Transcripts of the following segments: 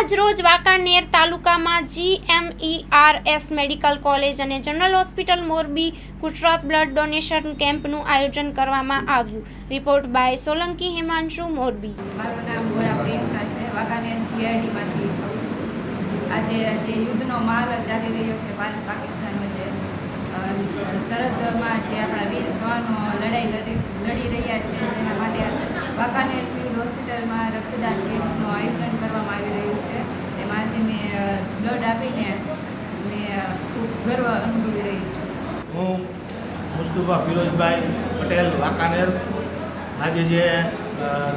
આજ રોજ વાંકાનેર તાલુકામાં જીએમઈઆરએસ મેડિકલ કોલેજ અને general hospital Morbi Gujarat blood donation કેમ્પનું આયોજન કરવામાં આવ્યું. Report by Solanki Himanshu, Morbi. મારું નામ મોરા પ્રિયંકા છે. વાંકાનેર જીઆઈડીમાંથી આવું છું. આજે જે યુદ્ધનો માહોલ ચાલી રહ્યો છે ભારત પાકિસ્તાન વચ્ચે. સરહદમાં જે આપણા વીર જવાનો લડાઈ લડી લડી રહ્યા છે, તેના માટે વાંકાનેર સિવિલ હોસ્પિટલમાં રક્તદાન કેમ્પનું આયોજન કરવામાં આવી રહ્યું છે તેમાં આજે મેં અ, બ્લડ આપીને મેં ખૂબ ગર્વ અનુભવી રહી છું. હું મુસ્તુફા ફિરોજભાઈ પટેલ, વાંકાનેર. આજે જે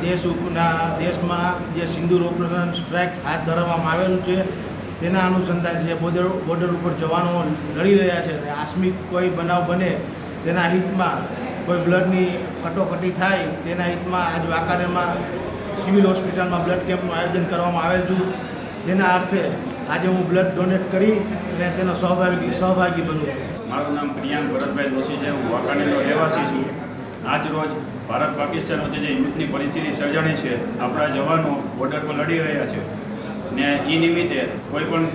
દેશ ઉપના, દેશમાં જે સિંદૂર ઓપરેશન સ્ટ્રાઇક હાથ ધરવામાં આવેલું છે, તેના અનુસંધાન જે બોર્ડર બોર્ડર ઉપર જવાનો લડી રહ્યા છે આસ્મિક કોઈ બનાવ બને તેના હિતમાં, કોઈ બ્લડની કટોકટી થાય તેના હિતમાં આજ વાંકાનેરમાં સિવિલ હોસ્પિટલમાં બ્લડ કેમ્પનું આયોજન કરવામાં આવેલ છું. તેના અર્થે આજે હું બ્લડ ડોનેટ કરી અને તેનો સહભાગી સહભાગી બનું છું. મારું નામ પ્રિયાંક ભરતભાઈ જોશી છે. હું વાંકાનેરનો રહેવાસી છું. આજ રોજ ભારત પાકિસ્તાન વચ્ચે જે યુદ્ધની પરિસ્થિતિ સર્જાણી છે, આપણા જવાનો બોર્ડર પર લડી રહ્યા છે. ને એ નિમિત્તે કોઈ પણ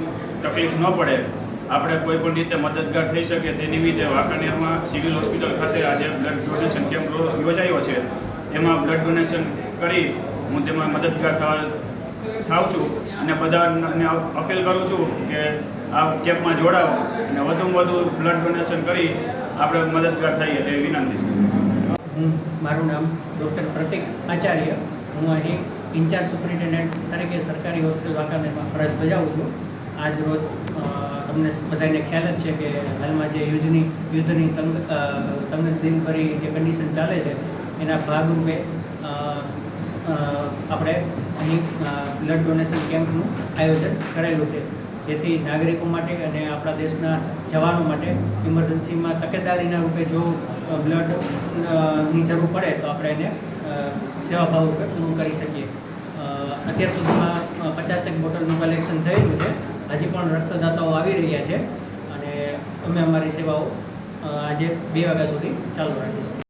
તકલીફ ન પડે. આપણે કોઈ પણ રીતે મદદગાર થઈ શકે તે નિમિત્તે વાંકાનેરમાં સિવિલ હોસ્પિટલ ખાતે આજે બ્લડ ડોનેશન કેમ્પ યોજાયો છે. એમાં બ્લડ ડોનેશન કરી હું તેમાં મદદગાર થવા થાવ છું અને બધાને અપીલ કરું છું કે આ કેમ્પમાં જોડાઓ અને વધુમાં વધુ બ્લડ ડોનેશન કરી આપણે મદદગાર થઈએ તેવી વિનંતી છે. હું, મારું નામ ડૉક્ટર પ્રતિક આચાર્ય. હું અહીં ઇન્ચાર્જ સુપ્રિન્ટેન્ડન્ટ તરીકે સરકારી હોસ્પિટલ વાંકાનેરમાં ફરજ બજાવું છું. આજ રોજ તમને બધાને ખ્યાલ જ છે કે હાલમાં જે યુદ્ધની યુદ્ધની તંગ તંગ દિનભરી જે કન્ડિશન ચાલે છે, એના ભાગરૂપે આપણે અહીં બ્લડ ડોનેશન કેમ્પનું આયોજન કરેલું છે. જેથી નાગરિકો માટે અને આપણા દેશના જવાનો માટે ઇમરજન્સીમાં તકેદારીના રૂપે જો બ્લડની જરૂર પડે તો આપણે એને સેવાભાવ રૂપે પૂરું કરી શકીએ. અત્યાર સુધીમાં પચાસેક બોટલનું કલેક્શન થયેલું છે. હજી પણ રક્તદાતાઓ આવી રહ્યા છે. અને અમે અમારી સેવાઓ આજે બે વાગ્યા સુધી ચાલુ રાખીશું.